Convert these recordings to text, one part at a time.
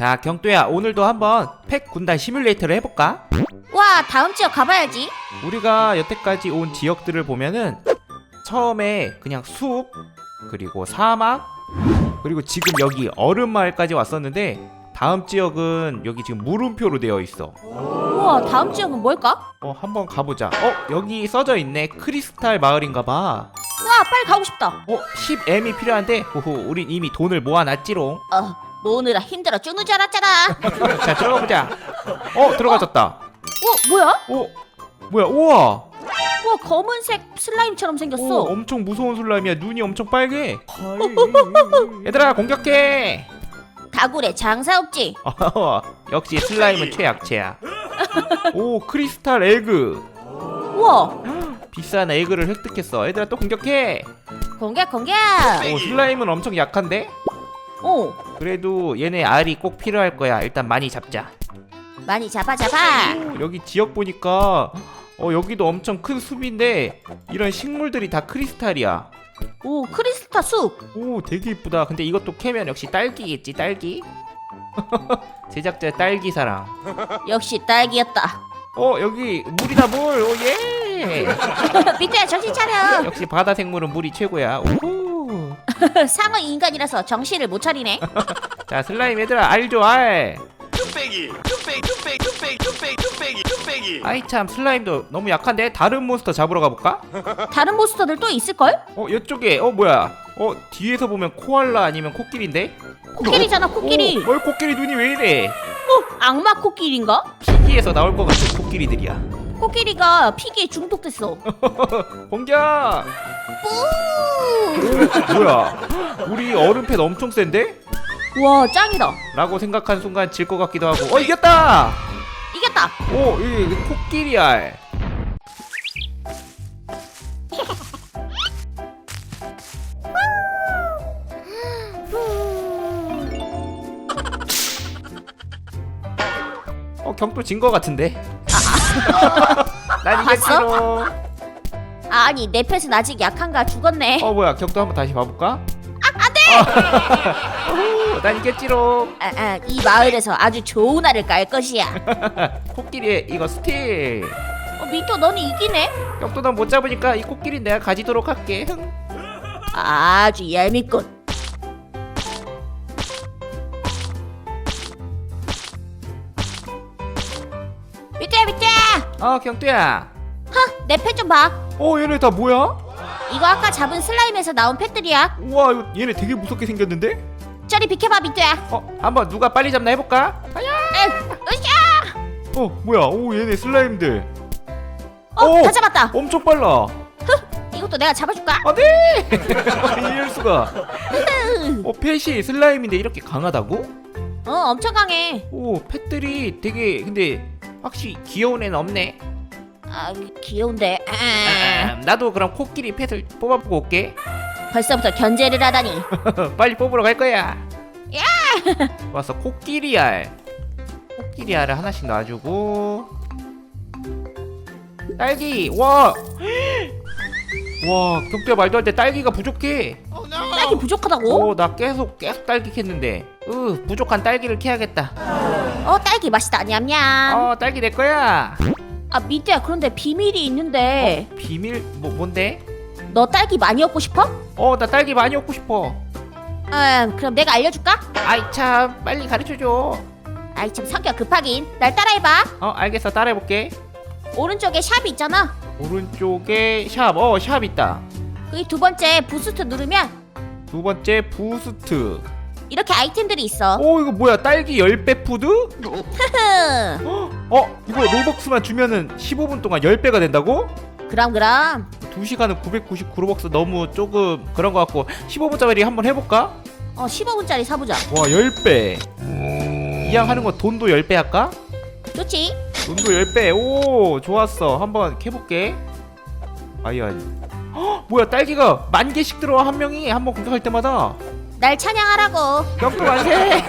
자 경도야 오늘도 한번 팩 군단 시뮬레이터를 해볼까? 와 다음 지역 가봐야지. 우리가 여태까지 온 지역들을 보면은 처음에 그냥 숲 그리고 사막 그리고 지금 여기 얼음 마을까지 왔었는데 다음 지역은 여기 지금 물음표로 되어 있어. 우와 다음 지역은 뭘까? 어 한번 가보자. 어 여기 써져 있네. 크리스탈 마을인가봐. 와 빨리 가고 싶다. 어 10M이 필요한데 호호 우린 이미 돈을 모아놨지롱. 어 모으느라 힘들어 죽는 줄 알았잖아. 자 들어가 보자. 어 들어가졌다. 어? 뭐야? 어 뭐야? 우와! 우와 검은색 슬라임처럼 생겼어. 오, 엄청 무서운 슬라임이야. 눈이 엄청 빨개. 얘들아 공격해! 다굴에 장사 없지. 어, 역시 슬라임은 최약체야. 오 크리스탈 에그. 우와. 비싼 에그를 획득했어. 얘들아 또 공격해! 공격 공격! 오 슬라임은 엄청 약한데 오 그래도 얘네 알이 꼭 필요할 거야. 일단 많이 잡자. 많이 잡아 잡아. 오, 여기 지역 보니까 어 여기도 엄청 큰 숲인데 이런 식물들이 다 크리스탈이야. 오 크리스타 숲. 오 되게 이쁘다. 근데 이것도 캐면 역시 딸기겠지 딸기? 제작자 딸기 사랑. 역시 딸기였다. 어 여기 물이다 물. 오예. 밑에 정신 차려. 역시 바다 생물은 물이 최고야. 오호 상어 인간이라서 정신을 못 차리네 자 슬라임 얘들아 알죠 알 뚝배기 뚝배기 뚝배기 뚝배기 뚝배기 뚝배기 뚝배기 아이 참 슬라임도 너무 약한데 다른 몬스터 잡으러 가볼까? 다른 몬스터들 또 있을걸? 어 이쪽에 어 뭐야 어 뒤에서 보면 코알라 아니면 코끼리인데? 코끼리잖아 코끼리 오, 어 코끼리 눈이 왜 이래 어, 악마 코끼리인가? 피기에서 나올 것 같은 코끼리들이야 코끼리가 피기에 중독됐어. 공격 뿌! 뭐야? 우리 얼음패 엄청 센데? 와 짱이다. 라고 생각한 순간 질 것 같기도 하고. 어 이겼다! 이겼다! 오 이게 코끼리 알. 어 경도 진거 같은데 난 이겼지롱 아니 내 펫은 아직 약한가? 죽었네. 어 뭐야 경도 한번 다시 봐볼까? 안돼! 난 이겼지롱 아, 아, 이 마을에서 아주 좋은 알을 깔 것이야. 코끼리 이거 스틸. 어, 미토 너는 이기네? 경도 난 못 잡으니까 이 코끼리 내가 가지도록 할게. 아주 얄밉군 미토야 어 경도야. 내펫좀 봐. 어 얘네 다 뭐야? 이거 아까 잡은 슬라임에서 나온 펫들이야. 우와 이거 얘네 되게 무섭게 생겼는데? 저리 비켜봐 미토야. 어 한번 누가 빨리 잡나 해볼까? 에, 으쌰! 어 뭐야? 오 얘네 슬라임들. 어, 오! 다 잡았다. 엄청 빨라. 이것도 내가 잡아줄까? 안돼 이럴 수가. 어 펫이 슬라임인데 이렇게 강하다고? 어 엄청 강해. 오 펫들이 되게 근데 확실히 귀여운 애는 없네. 아 기- 귀여운데. 아, 음, 나도 그럼 코끼리 펫을 뽑아보고 올게. 벌써부터 견제를 하다니. 빨리 뽑으러 갈 거야. 야! 왔어 코끼리 알. 코끼리 알을 하나씩 놔주고. 딸기 와 와, 경태야 말도 안 돼. 딸기가 부족해. 딸기 부족하다고? 오, 나 계속 계속 딸기 캤는데. 으, 부족한 딸기를 캐야겠다. 어 딸기 맛있다 냠냠 어, 딸기 내 거야. 아 미트야 그런데 비밀이 있는데 비밀 뭐 뭔데? 너 딸기 많이 얻고 싶어? 어, 나 딸기 많이 얻고 싶어. 음 그럼 내가 알려줄까? 아이 참, 빨리 가르쳐 줘. 아이 참 성격 급하긴 날 따라해봐 어, 알겠어. 따라해 볼게. 오른쪽에 샵이 있잖아 오른쪽에 샵. 어, 샵 있다. 그두 번째 부스트 누르면 두 번째 부스트. 이렇게 아이템들이 있어 어, 이거 뭐야? 딸기 10배 푸드? 흐흐 어, 이거 로벅스만 주면은 15분 동안 10배가 된다고? 그럼 그럼 2시간은 999 로벅스 너무 조금 그런 것 같고 15분짜리 한번 해볼까? 어 15분짜리 사보자 와 10배 이왕 하는 거 돈도 10배 할까? 좋지? 돈도 10배 오 좋았어 한번 캐볼게 과연 헉, 뭐야 딸기가 만 개씩 들어와 한 명이 한 번 공격할 때마다 날 찬양하라고. 경도 만세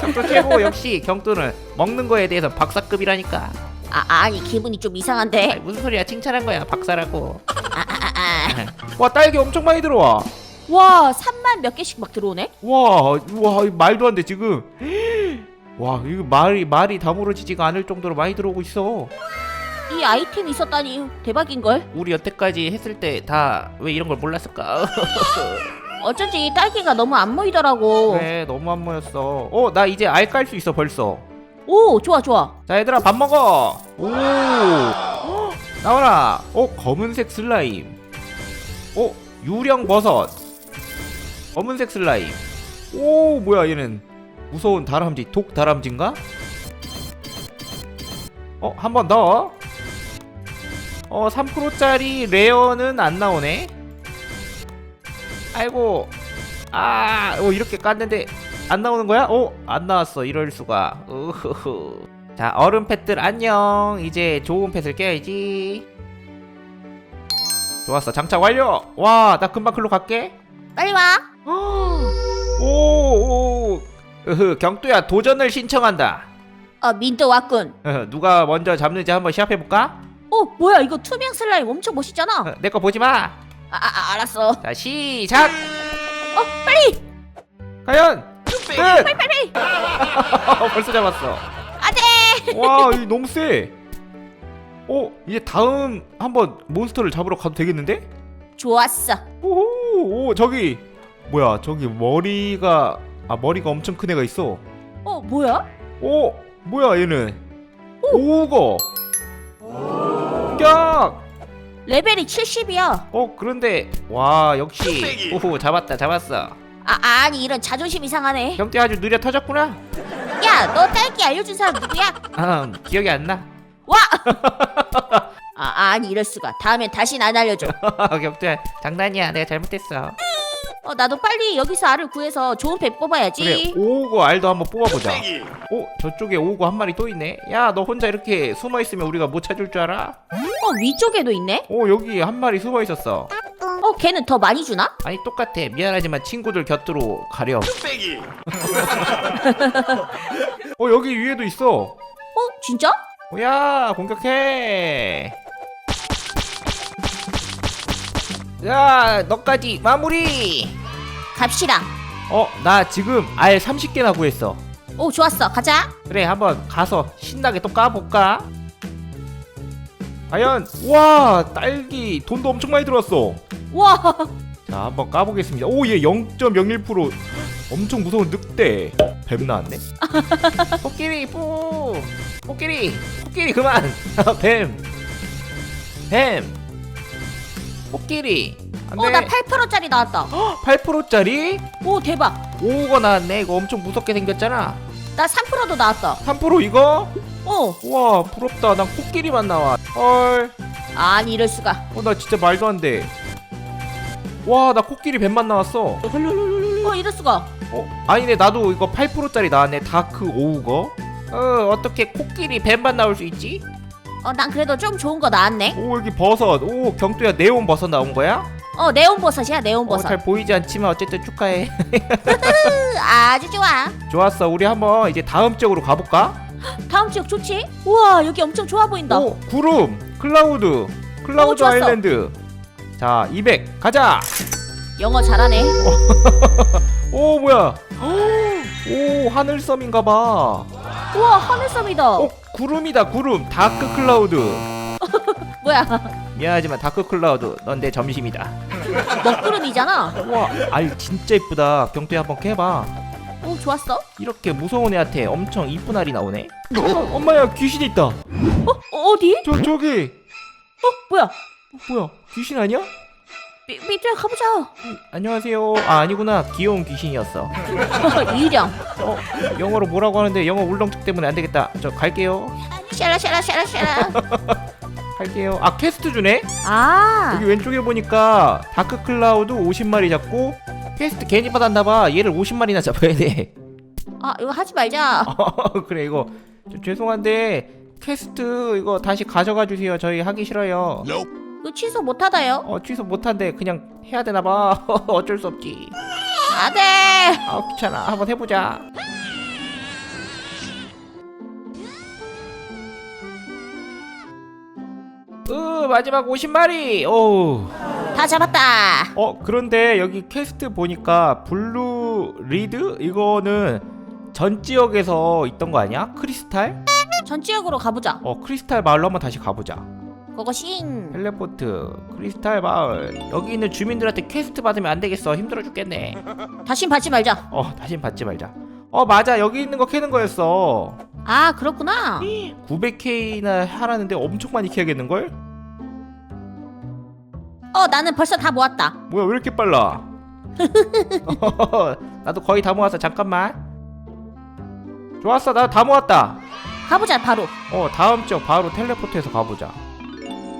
경도 최고 역시 경도는 먹는 거에 대해서 박사급이라니까. 아 아니 기분이 좀 아이, 이상한데. 무슨 소리야? 칭찬한 거야 박사라고. 아아아 와 딸기 엄청 많이 들어와. 와 3만 몇 개씩 막 들어오네? 와, 와, 말도 안 돼, 지금. 와 이거 말이 말이 다물어지지가 않을 정도로 많이 들어오고 있어. 이 아이템이 있었다니 대박인 걸. 우리 여태까지 했을 때 다 왜 이런 걸 몰랐을까 어쩐지 이 딸기가 너무 안 모이더라고. 그래 너무 안 모였어. 어 나 이제 알 깔 수 있어 벌써. 오 좋아 좋아. 자 얘들아 밥 먹어. 오. 헉, 나와라. 어 검은색 슬라임. 어 유령 버섯. 검은색 슬라임. 오 뭐야 얘는? 무서운 다람쥐 독 다람쥐인가? 어 한 번 더. 어 3%짜리 레어는 안 나오네 아이고 아어 이렇게 깠는데 안 나오는 거야? 어? 안 나왔어. 이럴 수가. 우후후. 자, 얼음 펫들 안녕. 이제 좋은 펫을 깨야지. 좋았어. 장착 완료. 와, 나 금방 글로 갈게. 빨리 와 오, 오. 으흐, 경뚜야 도전을 신청한다. 어, 민트 왔군 으흐, 누가 먼저 잡는지 한번 시합해 볼까? 어 뭐야 이거 투명 슬라임 엄청 멋있잖아 내 거 보지 마. 아, 아, 아 알았어 자, 시작. 어 빨리 과연 끝. Tumblr. 빨리 벌써 잡았어. 안돼 와, 이 너무 세. 어, 이제 다음 한번 몬스터를 잡으러 가도 되겠는데? 좋았어 오호, 오, 저기 뭐야? 저기 머리가 아 머리가 엄청 큰 애가 있어. 어 뭐야 오, 뭐야 얘는? 오거. 격. 레벨이 70이야 어, 그런데 와 역시 오호 잡았다 잡았어. 아 아니 이런 자존심 이상하네 경태 아주 느려 터졌구나. 야 너 딸기 알려준 사람 누구야 아, 기억이 안 나. 와 아, 아니 이럴 수가 다음엔 다신 안 알려줘 경태 장난이야. 내가 잘못했어. 어 나도 빨리 여기서 알을 구해서 좋은 배 뽑아야지 그래, 오거 알도 한번 뽑아보자. 어, 저쪽에 오고 한 마리 또 있네. 야, 너 혼자 이렇게 숨어 있으면 우리가 못 찾을 줄 알아? 어 위쪽에도 있네 어, 여기 한 마리 숨어 있었어. 어 걔는 더 많이 주나 아니 똑같아. 미안하지만 친구들 곁으로 가렴. Piggy. 어, 여기 위에도 있어. 어 진짜 어, 야, 공격해. 야, 너까지 마무리. 갑시다. 어, 나 지금 알 30개나 구했어. 오 좋았어. 가자. 그래, 한번 가서 신나게 또 까볼까? 과연 와 딸기 돈도 엄청 많이 들어왔어. 와. 자 한번 까보겠습니다. 오 얘 0.01% 엄청 무서운 늑대. 뱀 나왔네. 코끼리 뿌 코끼리 코끼리 그만! 뱀뱀 코끼리. 어나 안돼 8%짜리 나왔다. 8%짜리? 오 대박. 5가 나왔네. 이거 엄청 무섭게 생겼잖아. 나 3%도 나왔다 3% 이거? 어. 우와 부럽다. 난 코끼리만 나와. 헐. 아니 이럴 수가. 어, 나 진짜 말도 안 돼. 와 나 코끼리 뱀만 나왔어. 어 이럴 수가. 어? 아니네 나도 이거 8%짜리 나왔네. 다크 오우거? 어 어떻게 코끼리 뱀만 나올 수 있지? 어 난 그래도 좀 좋은 거 나왔네. 오 여기 버섯. 오 경두야 네온 버섯 나온 거야? 어 네온버섯이야 네온버섯. 어, 잘 보이지 않지만 어쨌든 축하해. 으, 아주 좋아. 좋았어. 우리 한번 이제 다음 지역으로 가볼까? 다음 지역 좋지? 우와 여기 엄청 좋아 보인다. 오 구름 클라우드 클라우드 오, 좋았어. 아일랜드. 자 200 가자! 영어 잘하네. 오 뭐야? 오 하늘섬인가봐 우와 하늘섬이다 어 구름이다 구름 다크 클라우드 뭐야 미안하지만 다크 클라우드 넌 내 점심이다 먹구름이잖아 와, 알 진짜 이쁘다. 경태 한번 캐봐. 오 좋았어 이렇게 무서운 애한테 엄청 이쁜 알이 나오네. 어, 엄마야 귀신 있다. 어 어디? 저 저기 어 뭐야 뭐야 귀신 아니야? 미, 밑에 가보자 안녕하세요. 아 아니구나 귀여운 귀신이었어. 유령 어 영어로 뭐라고 하는데 영어 울렁증 때문에 안 되겠다. 저 갈게요. 샤라 샤라 샤라 샤라 갈게요. 아 퀘스트 주네. 아 여기 왼쪽에 보니까 다크 클라우드 50마리 잡고 퀘스트 괜히 받았나봐. 얘를 50마리나 잡아야 돼. 아 이거 하지 말자 그래 이거 저, 죄송한데 퀘스트 이거 다시 가져가 주세요. 저희 하기 싫어요. Nope. 이거 취소 못하다요 어 취소 못한대 그냥 해야 되나 봐. 어쩔 수 없지. 안돼 아 귀찮아. 한번 해보자. 으 마지막 50마리. 오. 다 잡았다 어 그런데 여기 퀘스트 보니까 블루 리드 이거는 전 지역에서 있던 거 아니야? 크리스탈? 전 지역으로 가보자. 어 크리스탈 마을로 한번 다시 가보자 고고싱. 텔레포트 크리스탈 마을 여기 있는 주민들한테 퀘스트 받으면 안 되겠어 힘들어 죽겠네 다신 받지 말자. 어 다신 받지 말자 어 맞아 여기 있는 거 캐는 거였어 아 그렇구나. 900K나 하라는데 엄청 많이 캐야겠는걸? 어 나는 벌써 다 모았다. 뭐야 왜 이렇게 빨라 나도 거의 다 모았어 잠깐만 좋았어 나 다 모았다 가보자 바로. 어 다음 주 바로 텔레포트해서 가보자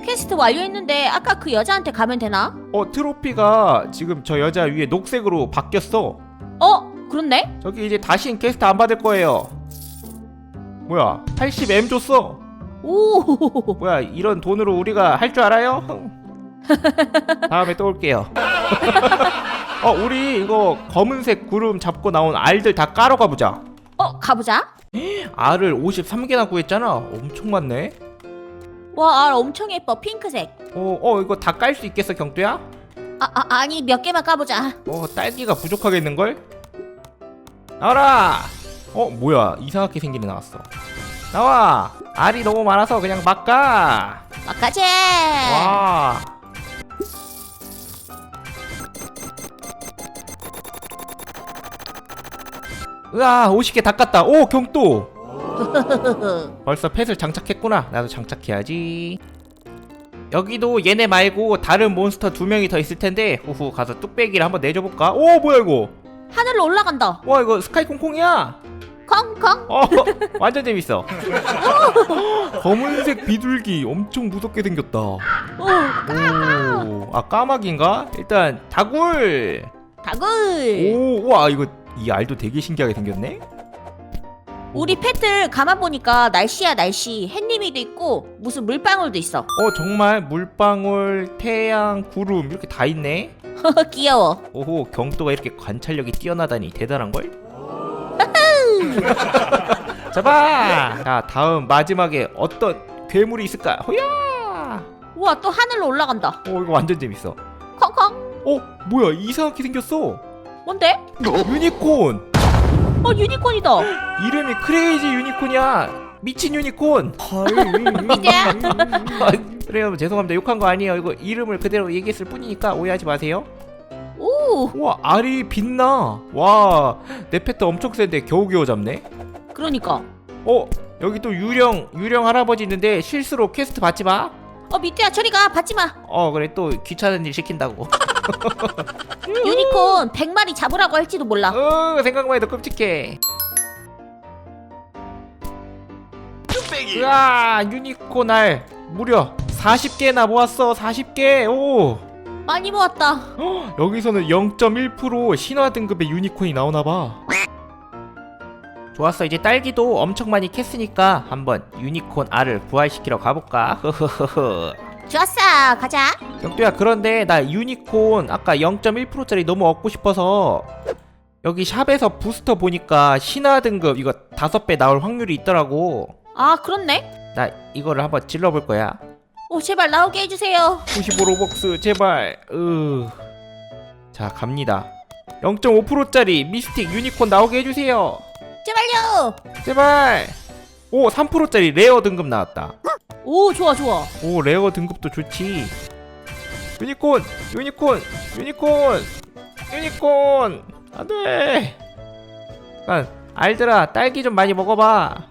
퀘스트 완료했는데 아까 그 여자한테 가면 되나? 어 트로피가 지금 저 여자 위에 녹색으로 바뀌었어 어 그렇네. 저기 이제 다신 퀘스트 안 받을 거예요 뭐야 80M 줬어 오. 뭐야 이런 돈으로 우리가 할 줄 알아요? 다음에 또 올게요 어 우리 이거 검은색 구름 잡고 나온 알들 다 까러 가보자 어 가보자. 알을 53개나 구했잖아 엄청 많네 와 알 엄청 예뻐 핑크색. 어, 어 이거 다 깔 수 있겠어 경두야? 아, 아 아니 몇 개만 까보자. 어 딸기가 부족하겠는걸? 나와라 어 뭐야 이상하게 생긴 애 나왔어 나와 알이 너무 많아서 그냥 막 가 막가재. 와 으아 50개 다 깠다 오 경도 벌써 펫을 장착했구나 나도 장착해야지 여기도 얘네 말고 다른 몬스터 두 명이 더 있을 텐데 후후 가서 뚝배기를 한번 내줘볼까 오 뭐야 이거 하늘로 올라간다. 와 이거 스카이 콩콩이야 콩콩. 어 완전 재밌어 검은색 비둘기 엄청 무섭게 생겼다 오 오, 아 까마귀인가? 일단 다굴. 다글. 오, 와 이거 이 알도 되게 신기하게 생겼네. 우리 펫들 가만 보니까 날씨야 날씨. 햇님이도 있고 무슨 물방울도 있어. 어 정말 물방울, 태양, 구름 이렇게 다 있네. 귀여워. 오호 경도가 이렇게 관찰력이 뛰어나다니 대단한 걸. 잡아. 자 다음 마지막에 어떤 괴물이 있을까? 호야. 우와 또 하늘로 올라간다. 오 이거 완전 재밌어. 콩콩. 어 뭐야 이상하게 생겼어. 뭔데? 유니콘. 어 유니콘이다. 이름이 크레이지 유니콘이야. 미친 유니콘. 미디야. 아, 그래요. 죄송합니다. 욕한 거 아니에요. 이거 이름을 그대로 얘기했을 뿐이니까 오해하지 마세요. 오! 우와 알이 빛나. 와내 패트 엄청 센데 겨우겨우 잡네. 그러니까. 어 여기 또 유령 유령 할아버지 있는데 실수로 퀘스트 받지 마 어어 미뚜야. 저리 가. 받지 마. 그래. 또 귀찮은 일 시킨다고. 유니콘 100마리 잡으라고 할지도 몰라. 어 생각만 해도 끔찍해. 뚝배기. 으아 유니콘 알 무려 40개나 모았어. 40개. 오. 많이 모았다. 헉, 여기서는 0.1% 신화 등급의 유니콘이 나오나봐. 좋았어 이제 딸기도 엄청 많이 캤으니까 한번 유니콘 알을 부활시키러 가볼까? 흐흐흐흐. 좋았어 가자. 경두야 그런데 나 유니콘 아까 0.1%짜리 너무 얻고 싶어서 여기 샵에서 부스터 보니까 신화 등급 이거 다섯 배 나올 확률이 있더라고. 아 그렇네. 나 이거를 한번 질러볼 거야. 오 제발 나오게 해주세요. 95 로벅스 제발. 으. 자 갑니다. 0.5%짜리 미스틱 유니콘 나오게 해주세요. 제발요. 제발. 오 3%짜리 레어 등급 나왔다. 오 좋아 좋아. 오 레어 등급도 좋지. 유니콘 유니콘 유니콘 유니콘 안돼. 난 알들아 딸기 좀 많이 먹어봐.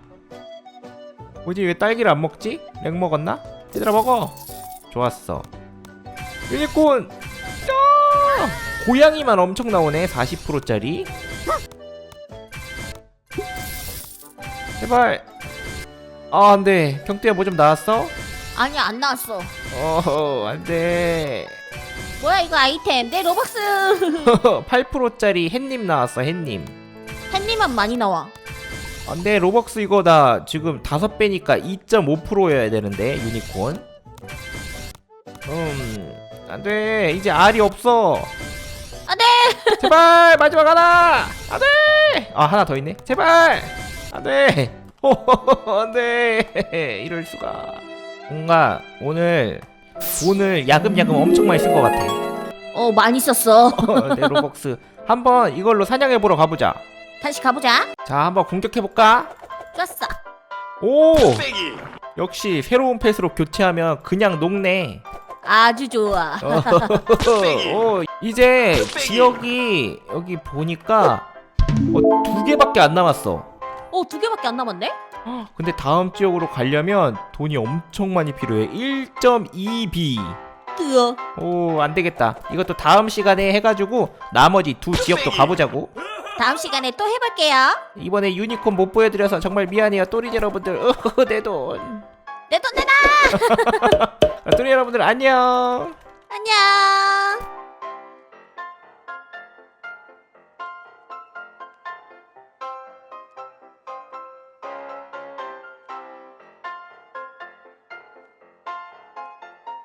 뭐지 왜 딸기를 안 먹지? 렉 먹었나? 얘들아 먹어. 좋았어. 유니콘. 야! 고양이만 엄청 나오네 40%짜리. 제발. 아 안 돼. 경두야 뭐 좀 나왔어? 아니 안 나왔어. 어 안돼. 뭐야 이거 아이템 내 로벅스. 8%짜리 햇님 나왔어 햇님. 햇님만 많이 나와. 안 돼 로벅스 이거 나 지금 다섯 배니까 2.5%여야 되는데 유니콘. 음 안 돼 이제 알이 없어. 안 돼. 제발 마지막 하나. 안 돼. 아 하나 더 있네. 제발. 안돼. 안돼. 이럴 수가. 뭔가 오늘 돈을 야금야금 엄청 많이 쓴 것 같아. 어 많이 썼어. 내 로벅스 한번 이걸로 사냥해 보러 가보자. 다시 가보자. 자 한번 공격해 볼까? 좋았어. 오 뚝배기 역시 새로운 펫으로 교체하면 그냥 녹네 아주 좋아. 오, 이제 지역이 여기 보니까 어, 두 개밖에 안 남았어 어, 두 개밖에 안 남았네? 근데 다음 지역으로 가려면 돈이 엄청 많이 필요해 1.2B 뜨어. 오 안 되겠다 이것도 다음 시간에 해가지고 나머지 두 지역도 가보자고 다음 시간에 또 해볼게요. 이번에 유니콘 못 보여드려서 정말 미안해요 또리 여러분들 내돈 내 돈 내놔! 또리 여러분들 안녕 안녕!